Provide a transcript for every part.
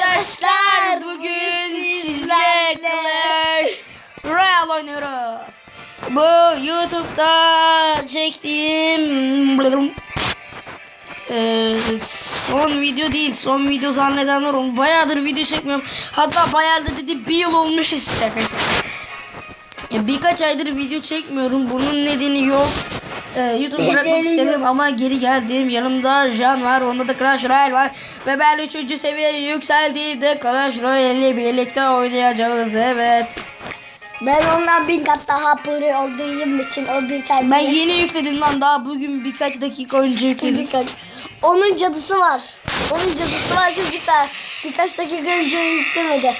Arkadaşlar bugün sizlerle Royale oynuyoruz. Bu YouTube'da çektiğim Eee, son video değil. Son video zannedenler onu bayağıdır video çekmiyorum. Hatta bayağı da dedi bir yıl olmuş şaka. Ya birkaç aydır video çekmiyorum. Bunun nedeni yok. Ee, YouTube bırakmak istedim ama geri geldim. Yanımda Jan var. Onda da Clash Royale var. Ve ben 3. seviyeye yükseldiğimde Clash Royale ile birlikte oynayacağız. Evet. Ben ondan bin kat daha pırı olduğum için o bir tane Ben yeni yükledim lan. Daha bugün birkaç dakika önce yükledim. birkaç. Onun cadısı var. Onun cadısı var çocuklar. Birkaç dakika önce yüklemedi.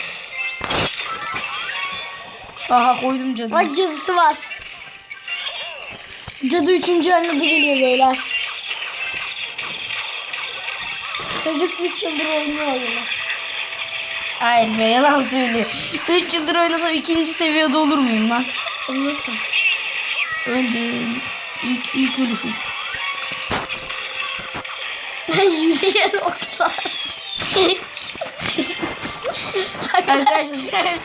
Aha koydum canım. Bak cadısı var. Cadı üçüncü anladı geliyor beyler. Çocuk 3 yıldır oynuyor oyunu. Hayır be yalan söylüyor. 3 yıldır oynasam ikinci seviyede olur muyum lan? Anlasın. Öldüm. İlk, ilk ölüşüm. Yürüyen oklar. Arkadaşlar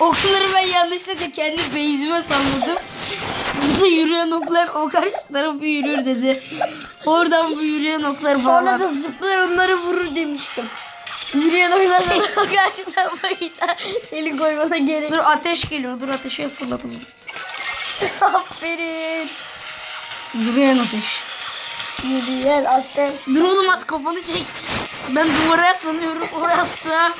okları ben yanlışlıkla kendi base'ime salladım. Burada yürüyen oklar o karşı tarafı yürür dedi. Oradan bu yürüyen oklar Sonra falan. da zıplar onları vurur demiştim. Yürüyen oklar o karşı tarafa gider. Seni koymana gerek Dur ateş geliyor. Dur ateşe fırlatalım. Aferin. Yürüyen ateş. Yürüyen ateş. Dur oğlum az kafanı çek. Ben duvara yaslanıyorum. O yastığa.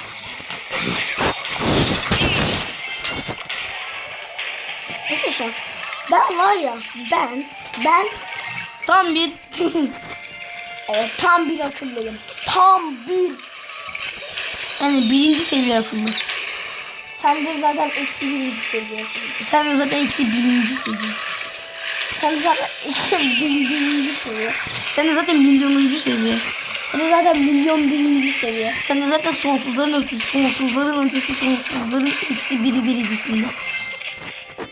Arkadaşlar ben var ya ben ben Tam bir evet, tam bir akıllıyım. Tam bir. yani birinci seviye akıllı. Sen de zaten eksi birinci seviye akıllısın. Sen de zaten eksi birinci seviye. Sen de zaten eksi birinci seviye. Sen de zaten milyonuncu seviye. Sen de zaten milyon birinci seviye. Sen de zaten sonsuzların ötesi, sonsuzların ötesi, sonsuzların eksi biri biricisinde.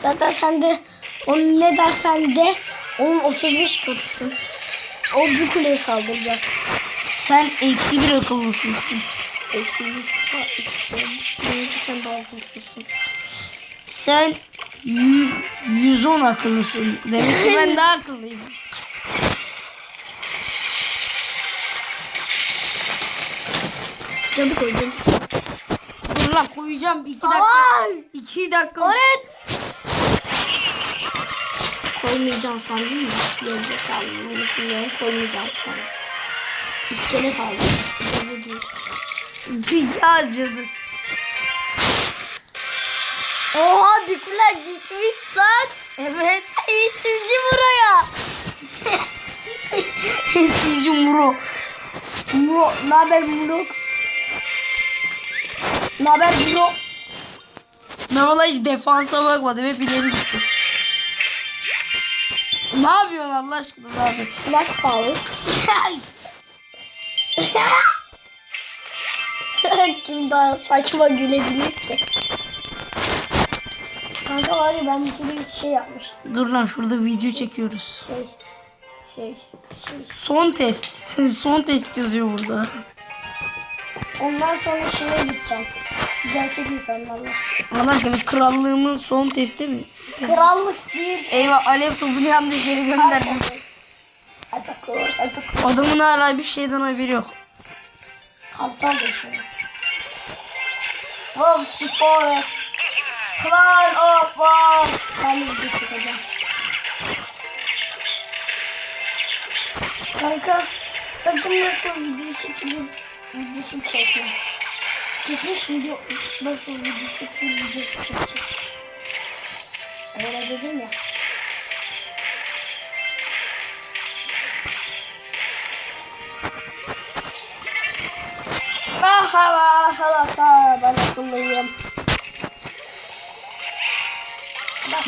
Zaten sen de onu ne dersen de onun 35 katısın. O bu kuleye saldıracak. Sen eksi bir akıllısın. Eksi bir eksi sen daha akıllısın. Sen yü- 110 akıllısın. Demek ki ben daha akıllıyım. Cadı koydum. Dur lan koyacağım. 2 dakika. Ay! 2 dakika. Oraya koymayacağım sandın mı? Gelecek aldım. Bunu bilmiyorum koymayacağım sana. İskelet aldım. Cadı değil. Cadı. Oha Bikuler gitmiş lan. Evet. Eğitimci buraya. Üçüncü Muro. Muro, ne haber Muro? Ne haber Muro? Ben valla hiç defansa bakmadım. Hep ileri gittim. Ne yapıyorsun Allah aşkına ne yapıyorsun? Black Power. Kim daha saçma gülebilir ki? Kanka var ya ben bir kere bir şey yapmıştım. Dur lan şurada video çekiyoruz. Şey, şey, şey. Son test. Son test yazıyor burada. Ondan sonra şeye gideceğim. Gerçek insanlarla. Allah aşkına krallığımın son testi mi? Krallık değil. Eyvah alev topunu yanlış yere gönderdim. Atakor, atakor. Adamın hala bir şeyden haberi yok. Kartal da şey. Wolf the forest. Clan of Wolf. Ben de çekeceğim. Kanka sakın nasıl video çekilir videosu çekme. Gitmiş video nasıl videosu çekecek. Öyle dedim ya. Merhaba arkadaşlar ben akıllıyım.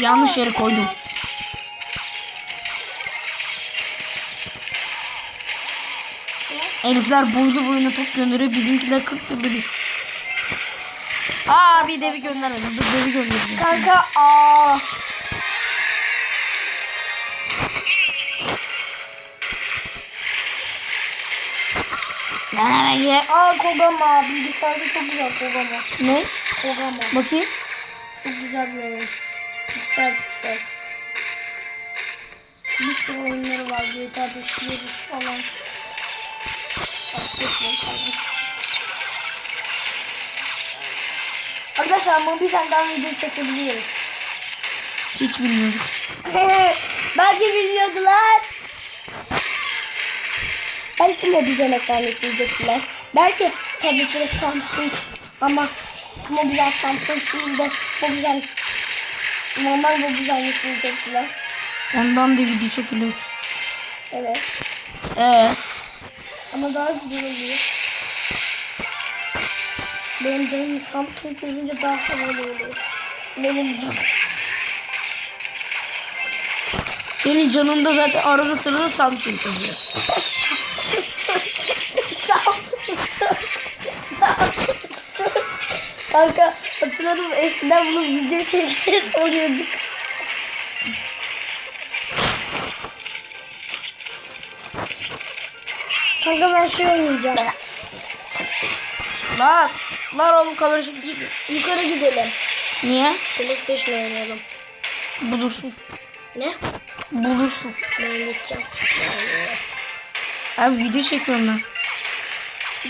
Yanlış yere koydum. Herifler boylu boyuna top gönderiyor. Bizimkiler 40 yılda bir. Aa bir devi göndermedim. Dur devi göndereceğim. Kanka aa. Hemen ye. Aa Kogama. Bilgisayarda çok güzel Kogama. Ne? Kogama. Bakayım. Çok güzel bir oyun. Piksel piksel. Bir sürü oyunları var. GTA 5 yarış falan. Arkadaşlar bu bir tane daha video çekebiliyoruz. Hiç bilmiyordum. Belki bilmiyordular. Belki mobil ekran yükleyecekler. Belki tabii ki de Samsung ama mobil Samsung değil de mobil normal mobil yükleyecekler. Ondan da video çekilir. Evet. Ee, Ama daha güzel oluyor. Benim canım Samsung görünce daha havalı oluyor. Benim canım. senin canında zaten arada sırada Samsung yazıyor. Kanka hatırladım eskiden bunu video çekip oluyorduk. Kanka ben şey oynayacağım. Lan, lan oğlum kamera şekli çıkıyor. Yukarı gidelim. Niye? PlayStation oynayalım. Bulursun. Ne? Bulursun. Ben gideceğim. Abi video çekiyorum ben.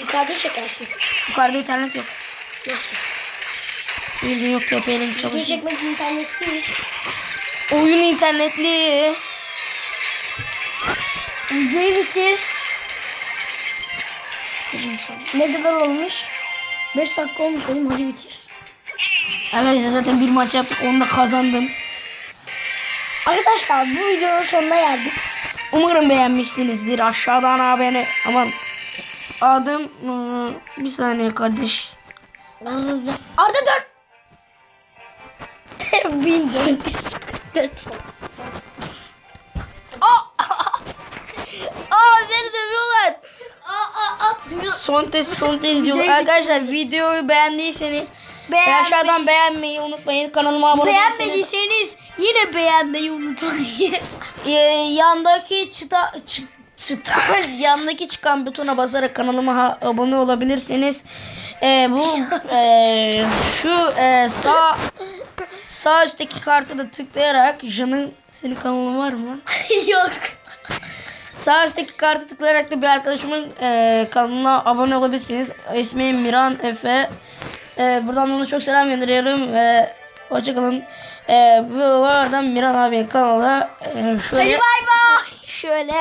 Yukarıda çekersin. Yukarıda internet yok. Nasıl? Bildiğin yok TP'yle Video çalışıyor. çekmek internetsiz. Oyun internetli. Videoyu bitir. Ne kadar olmuş? 5 dakika olmuş oğlum hadi bitir. Arkadaşlar zaten bir maç yaptık onu da kazandım. Arkadaşlar bu videonun sonuna geldik. Umarım beğenmişsinizdir. Aşağıdan abone aman adım ıı, bir saniye kardeş. Arda dur. Bin canım. Son test son test diyor. Videoyu Arkadaşlar videoyu beğendiyseniz Beğen- aşağıdan beğenmeyi unutmayın. Kanalıma abone değilseniz Beğenmediyseniz yine beğenmeyi unutmayın. e, yandaki çıta çı, çıta yandaki çıkan butona basarak kanalıma ha- abone olabilirsiniz. E, bu e, şu e, sağ sağ üstteki kartı da tıklayarak Jan'ın senin kanalın var mı? Yok. Sağ üstteki kartı tıklayarak da bir arkadaşımın e, kanalına abone olabilirsiniz. İsmi Miran Efe. E, buradan ona çok selam gönderiyorum ve hoşçakalın. E, bu arada Miran abinin kanalı e, şöyle Hadi bay bay. şöyle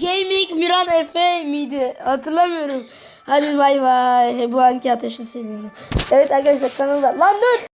Gaming Miran Efe miydi? Hatırlamıyorum. Hadi bay bay. Bu anki ateşin senin. Evet arkadaşlar kanalda. Lan dur.